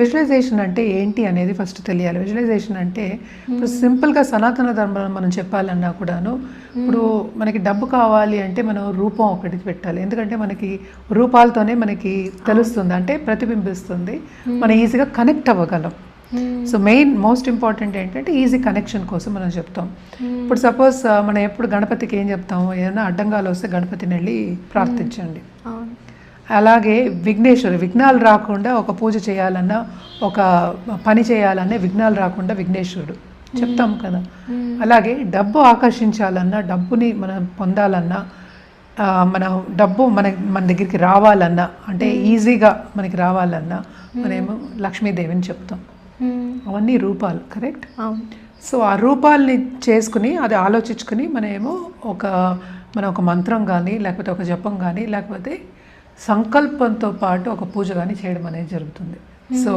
Visualisation అంటే ఏంటి అనేది ఫస్ట్ తెలియాలి. విజువలైజేషన్ అంటే ఇప్పుడు సింపుల్గా సనాతన ధర్మం మనం చెప్పాలన్నా కూడాను ఇప్పుడు మనకి డబ్బు కావాలి అంటే మనం రూపం ఒకటికి పెట్టాలి. ఎందుకంటే మనకి రూపాలతోనే మనకి తెలుస్తుంది అంటే ప్రతిబింబిస్తుంది. మనం ఈజీగా కనెక్ట్ అవ్వగలం. సో మెయిన్ మోస్ట్ ఇంపార్టెంట్ ఏంటంటే ఈజీ కనెక్షన్ కోసం మనం చెప్తాం. ఇప్పుడు సపోజ్ మనం ఎప్పుడు గణపతికి ఏం చెప్తాము? ఏదైనా అడ్డంగాలు వస్తే గణపతిని వెళ్ళి ప్రార్థించండి. అలాగే విఘ్నేశ్వరు విఘ్నాలు రాకుండా ఒక పూజ చేయాలన్నా ఒక పని చేయాలన్నా విఘ్నాలు రాకుండా విఘ్నేశ్వరుడు. చెప్తాం కదా. అలాగే డబ్బు ఆకర్షించాలన్నా డబ్బుని మనం పొందాలన్నా మన డబ్బు మన మన దగ్గరికి రావాలన్నా అంటే ఈజీగా మనకి రావాలన్నా మనమేమో లక్ష్మీదేవిని చెప్తాం. అవన్నీ రూపాలు కరెక్ట్? సో ఆ రూపాలని చేసుకుని అది ఆలోచించుకుని మనమేమో ఒక మన ఒక మంత్రం కానీ లేకపోతే ఒక జపం కానీ లేకపోతే సంకల్పంతో పాటు ఒక పూజ కానీ చేయడం అనేది జరుగుతుంది. సో